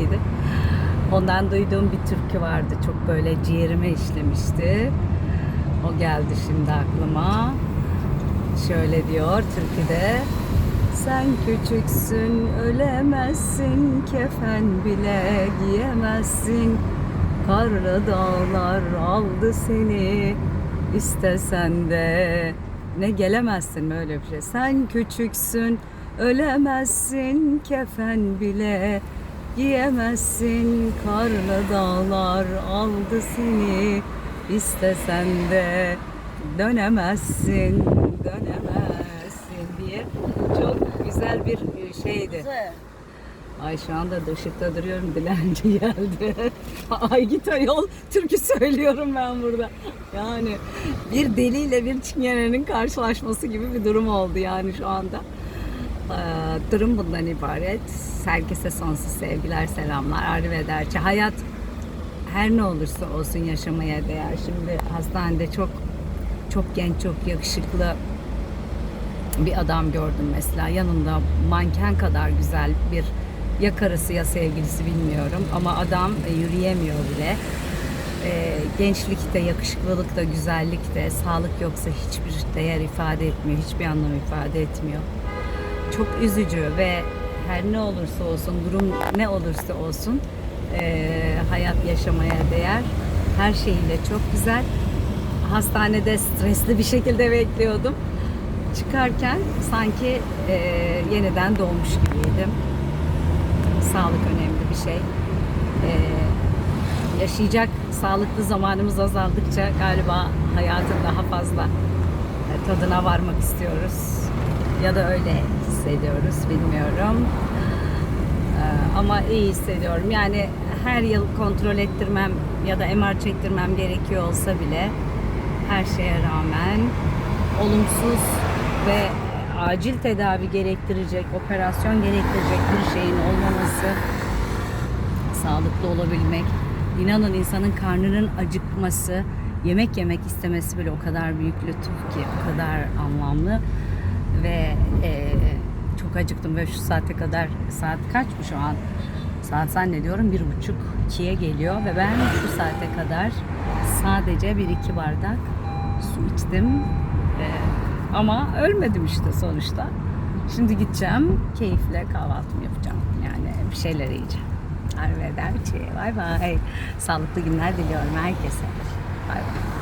keyifliydi. Ondan duyduğum bir türkü vardı. Çok böyle ciğerime işlemişti. O geldi şimdi aklıma. Şöyle diyor türküde. Sen küçüksün, ölemezsin, kefen bile giyemezsin. Karlı dağlar aldı seni, istesen de ne gelemezsin mi öyle bir şey. Sen küçüksün, ölemezsin, kefen bile giyemezsin. Karlı dağlar aldı seni, istesen de dönemezsin, dönemezsin diye çok güzel bir e, şeydi. Ay şu anda da ışıkta duruyorum. Dilenci geldi. Ay git ayol. Türkü söylüyorum ben burada. Yani bir deliyle bir çingenenin karşılaşması gibi bir durum oldu yani şu anda. Ee, durum bundan ibaret. Herkese sonsuz sevgiler, selamlar. Arrivederci. Hayat her ne olursa olsun yaşamaya değer. Şimdi hastanede çok çok genç, çok yakışıklı bir adam gördüm mesela. Yanında manken kadar güzel bir ya karısı ya sevgilisi bilmiyorum ama adam e, yürüyemiyor bile. E, gençlik de, yakışıklılık da, güzellik de, sağlık yoksa hiçbir değer ifade etmiyor, hiçbir anlam ifade etmiyor. Çok üzücü ve her ne olursa olsun, durum ne olursa olsun e, hayat yaşamaya değer. Her şeyiyle çok güzel. Hastanede stresli bir şekilde bekliyordum. Çıkarken sanki e, yeniden doğmuş gibiydim. Sağlık önemli bir şey. E, yaşayacak sağlıklı zamanımız azaldıkça galiba hayatın daha fazla e, tadına varmak istiyoruz. Ya da öyle hissediyoruz bilmiyorum. E, ama iyi hissediyorum. Yani her yıl kontrol ettirmem ya da MR çektirmem gerekiyor olsa bile her şeye rağmen olumsuz ve acil tedavi gerektirecek, operasyon gerektirecek bir şeyin olmaması, sağlıklı olabilmek, inanın insanın karnının acıkması, yemek yemek istemesi bile o kadar büyük lütuf ki, o kadar anlamlı ve e, çok acıktım ve şu saate kadar saat kaç mı şu an? Saat zannediyorum bir buçuk ikiye geliyor ve ben şu saate kadar sadece bir iki bardak su içtim. Ee, ama ölmedim işte sonuçta. Şimdi gideceğim, keyifle kahvaltımı yapacağım. Yani bir şeyler yiyeceğim. Arrivederci, bay bay. Sağlıklı günler diliyorum herkese. Bay bay.